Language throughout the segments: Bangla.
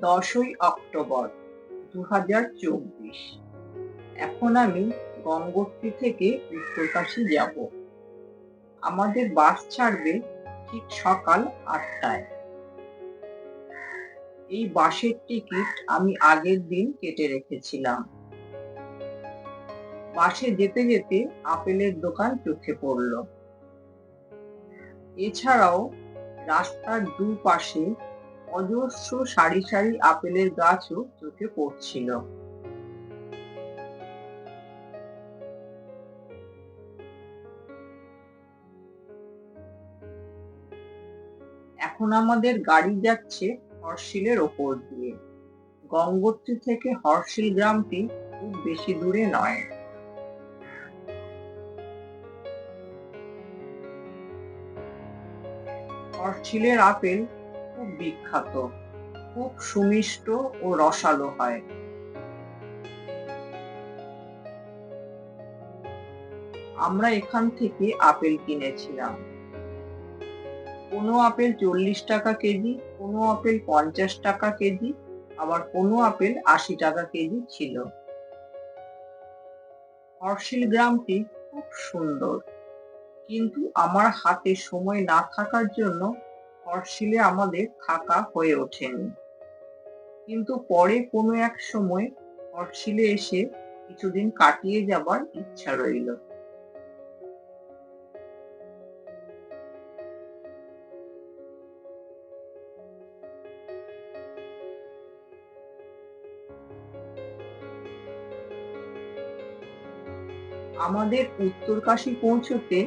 দশই অক্টোবর দু হাজার চব্বিশ। এখন আমি গঙ্গোত্রী থেকে উত্তরকাশী যাব। আমাদের বাস ছাড়বে ঠিক সকাল আটটায়। এই বাসের টিকিট আমি আগের দিন কেটে রেখেছিলাম। বাসে যেতে যেতে আপেলের দোকান চোখে পড়ল। এছাড়াও রাস্তার দুপাশে অজস্র সারি সারি আপেলের গাছও চোখে পড়ছিল। এখন আমাদের গাড়ি যাচ্ছে হর্ষিলের ওপর দিয়ে। গঙ্গোত্রী থেকে হর্ষিল গ্রামটি খুব বেশি দূরে নয়। হর্ষিলের আপেল খুব বিখ্যাত। খুব সুমিষ্ট ও রসালো হয়। আমরা এখান থেকে আপেল কিনেছিলাম। কোনো আপেল চল্লিশ টাকা কেজি, কোনো আপেল পঞ্চাশ টাকা কেজি, আবার কোনো আপেল আশি টাকা কেজি ছিল। হর্ষিল গ্রামটি খুব সুন্দর। কিন্তু আমার হাতে সময় না থাকার জন্য হর্ষিলে আমাদের থাকা হয়ে ওঠেনি। কিন্তু পরে কোনো এক সময় হর্ষিলে এসে কিছুদিন কাটিয়ে যাবার ইচ্ছা রইল। আমাদের উত্তরকাশী পৌঁছতে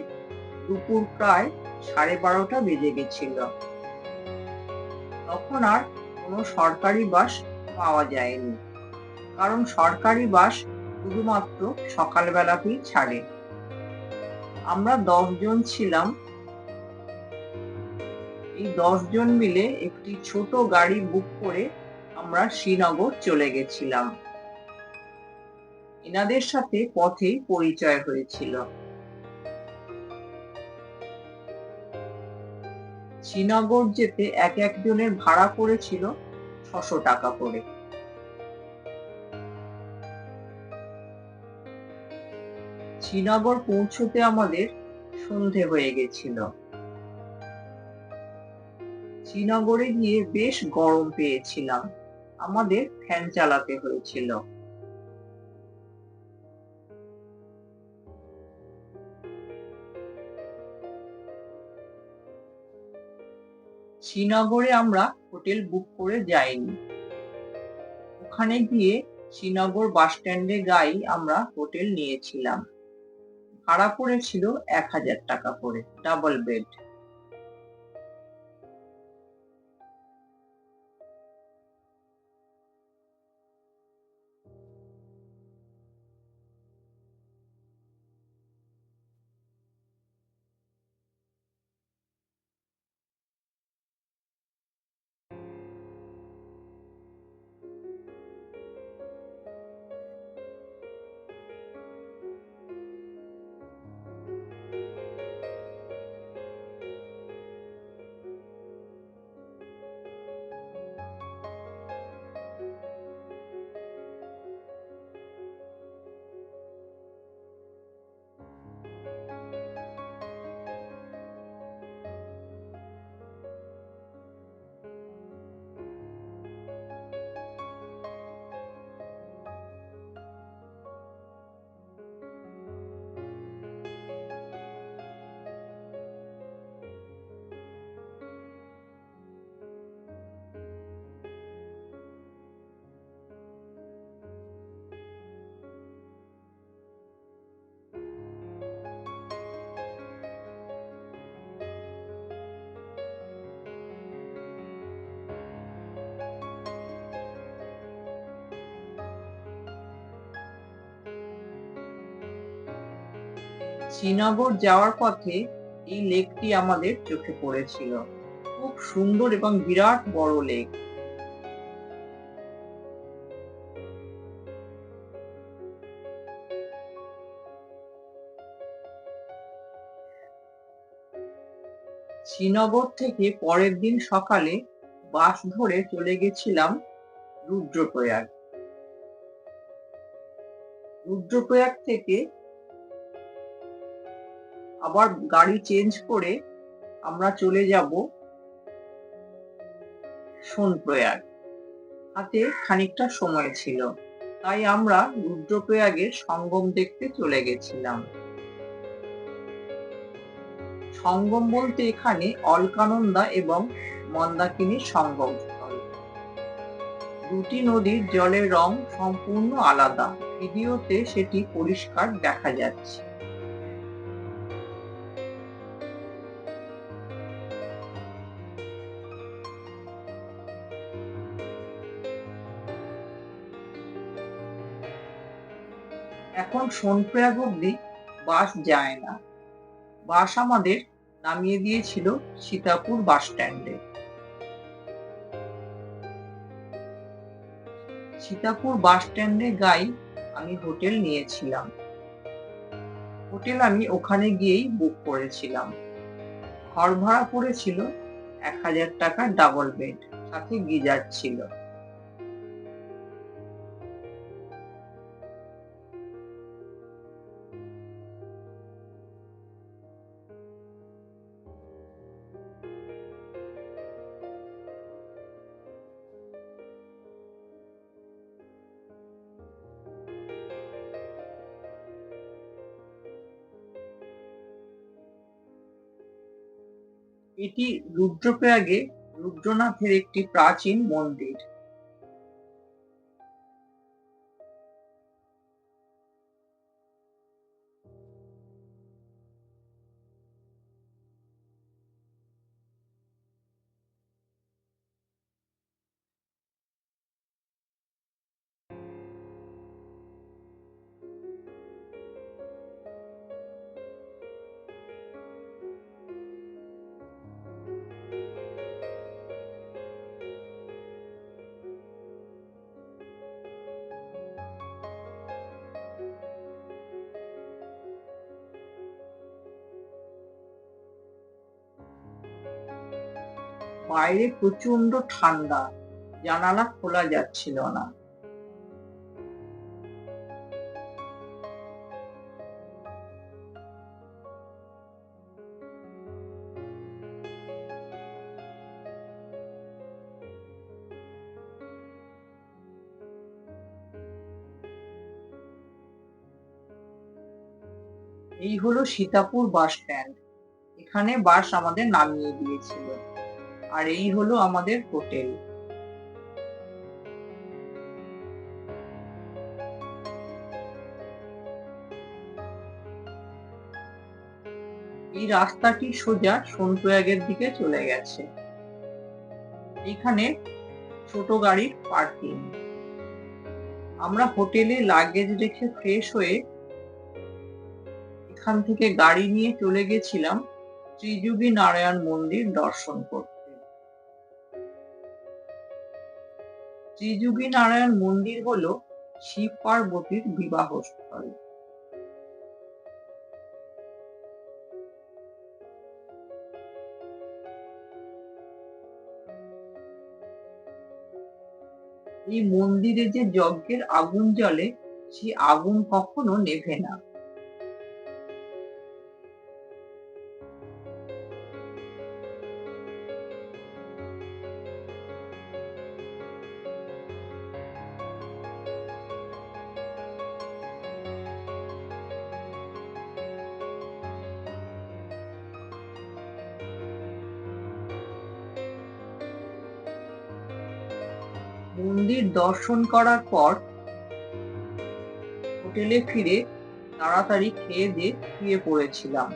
দুপুর প্রায় সাড়ে বারোটা বেজে গেছিল। তখন আর কোনো সরকারি বাস পাওয়া যায়নি। কারণ সরকারি বাস শুধুমাত্র সকালবেলাতেই ছাড়ে। আমরা জন ছিলাম। এই জন মিলে একটি ছোট গাড়ি বুক করে আমরা শ্রীনগর চলে গেছিলাম। এনাদের সাথে পথেই পরিচয় হয়েছিল। শ্রীনগর যেতে এক একজনের ভাড়া পড়েছিল ছশো টাকা করে। শ্রীনগর পৌঁছতে আমাদের সন্ধে হয়ে গেছিল। শ্রীনগরে গিয়ে বেশ গরম পেয়েছিলাম। আমাদের ফ্যান চালাতে হয়েছিল। শ্রীনগরে আমরা হোটেল বুক করে যাইনি। ওখানে গিয়ে শ্রীনগর বাস স্ট্যান্ডে গাই আমরা হোটেল নিয়েছিলাম। ভাড়া পড়েছিল এক হাজার টাকা করে, ডাবল বেড। শ্রীনগর যাওয়ার পথে এই লেকটি আমাদের চোখে পড়েছিল। খুব সুন্দর এবং বিরাট বড় লেক। শ্রীনগর থেকে পরের দিন সকালে বাস ধরে চলে গেছিলাম রুদ্রপ্রয়াগ। রুদ্রপ্রয়াগ থেকে আবার গাড়ি চেঞ্জ করে আমরা চলে যাব সোনপ্রয়াগ। হাতে খানিকটা সময় ছিল, তাই আমরা রুদ্রপ্রয়াগের সঙ্গম দেখতে চলে গেছিলাম। সঙ্গম বলতে এখানে অলকানন্দা এবং মন্দাকিনীর সঙ্গম দুটি নদীর জলের রং সম্পূর্ণ আলাদা। ভিডিওতে সেটি পরিষ্কার দেখা যাচ্ছে। এখন সোনপ্রয়াগ অব্দি বাস যায় না। বাস আমাদের নামিয়ে দিয়েছিল সীতাপুর বাস স্ট্যান্ডে। সীতাপুর বাস স্ট্যান্ডে গাই আমি হোটেল নিয়েছিলাম। হোটেল আমি ওখানে গিয়েই বুক করেছিলাম। ঘর ভাড়া পড়েছিল এক হাজার টাকা ডাবল বেড, সাথে গিজার ছিল। এটি রুদ্রপ্রয়াগে রুদ্রনাথের একটি প্রাচীন মন্দির। বাইরে প্রচণ্ড ঠান্ডা। জানালা খোলা যাচ্ছিল না। এই হলো সীতাপুর বাস স্ট্যান্ড। এখানে বাস আমাদের নামিয়ে দিয়েছিল। আর এই হলো আমাদের হোটেল। এই রাস্তাটি সোজা সোনপ্রয়াগের দিকে চলে গেছে। এখানে ছোট গাড়ির পার্কিং। আমরা হোটেলে লাগেজ রেখে ফ্রেশ হয়ে এখান থেকে গাড়ি নিয়ে চলে গেছিলাম শ্রীযুগী নারায়ণ মন্দির দর্শন করতে। শ্রীযুগী নারায়ণ মন্দির হল শিব পার্বতীর বিবাহ স্থল। এই মন্দিরে যে যজ্ঞের আগুন জ্বলে সেই আগুন কখনো নেভে না। মন্দির দর্শন করার পর হোটেলে ফিরে তাড়াতাড়ি খেয়ে দিয়ে শুয়ে পড়েছিলাম।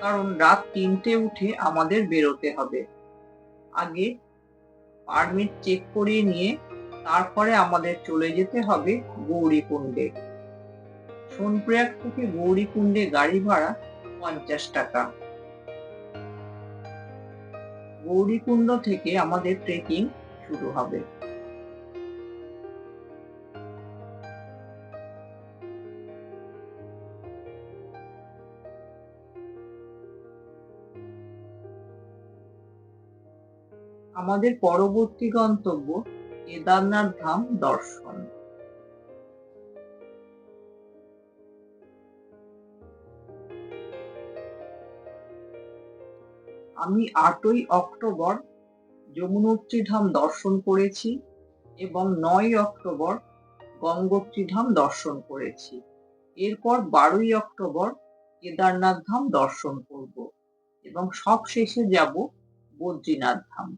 কারণ রাত তিনটে উঠে আমাদের বেরোতে হবে। আগে পারমিট চেক করিয়ে নিয়ে তারপরে আমাদের চলে যেতে হবে গৌরীকুণ্ডে। সোনপ্রয়াগ থেকে গৌরীকুণ্ডে গাড়ি ভাড়া পঞ্চাশ টাকা। গৌরীকুণ্ড থেকে আমাদের ট্রেকিং শুরু হবে। আমাদের পরবর্তী গন্তব্য কেদারনাথ ধাম দর্শন। আমি আটই অক্টোবর যমুনোত্রী ধাম দর্শন করেছি এবং নয় অক্টোবর গঙ্গোত্রী ধাম দর্শন করেছি। এরপর বারোই অক্টোবর কেদারনাথ ধাম দর্শন করব এবং সব শেষে যাব বদ্রীনাথ ধাম।